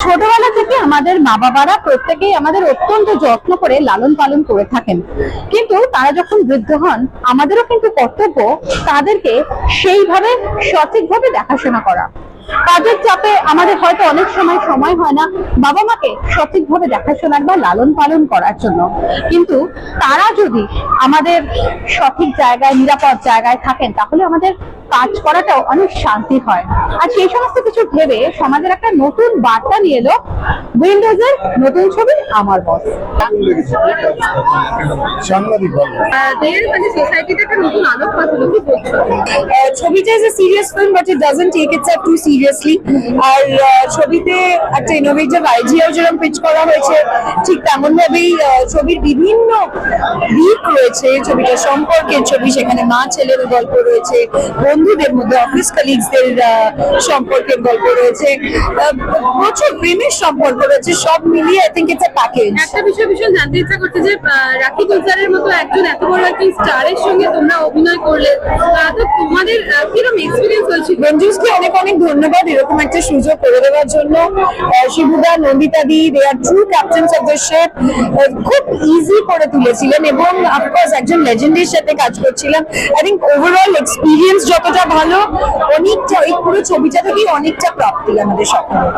ছোটবেলা থেকে আমাদের মা বাবারা প্রত্যেকেই আমাদের অত্যন্ত যত্ন করে লালন পালন করে থাকেন। কিন্তু তারা যখন বৃদ্ধ হন, আমাদেরও কিন্তু কর্তব্য তাদেরকে সেইভাবে সঠিকভাবে দেখাশোনা করা। কাজের চাপে আমাদের হয়তো অনেক সময় সময় হয় না বাবা মাকে সঠিকভাবে দেখাশোনার বা লালন পালন করার জন্য। কিন্তু তারা যদি আমাদের সঠিক জায়গায় নিরাপদ জায়গায় থাকেন তাহলে আমাদের কাজ করাটাও অনেক শান্তি হয়। আর সেই সমস্ত কিছু ভেবে সমাজের একটা নতুন বার্তা নিয়ে এলো উইন্ডোজের নতুন ছবি আমার বস মানে ছবিটা is a serious film but it doesn't take itself too seriously আর ছবিতে একটা ইনোভেটিভ আইডিয়াও যেরকম পিচ করা হয়েছে ঠিক তেমন ভাবেই ছবির বিভিন্ন দিক রয়েছে ছবিটা সম্পর্কের ছবি। সেখানে মা ছেলের গল্প রয়েছে বন্ধুদের মধ্যে অফিস কলিগসদের সম্পর্কের গল্প রয়েছে প্রচুর প্রেমের সম্পর্ক রয়েছে সব মিলিয়ে I think it's a package একটা বিষয় ভীষণ জানতে ইচ্ছা করছে যে রাখি গুলজারের মতো একজন এত বড় একজন স্টারের সঙ্গে তোমরা অভিনয় করলে তো তোমাদের কীরকম এক্সপিরিয়েন্স হয়েছিল? রঞ্জুসকে অনেক অনেক ধন্যবাদ এরকম একটা সুযোগ করে দেওয়ার জন্য শিবুদা, Nandita di they are true captains of the ship খুব ইজি করে তুলেছিলেন এবং অফকোর্স একজন লেজেন্ডের সাথে কাজ করছিলাম আই থিঙ্ক ওভারঅল এক্সপিরিয়েন্স যতটা ভালো, অনেকটা, এই পুরো ছবিটা থেকেই অনেকটা প্রাপ্তি আমাদের সকলের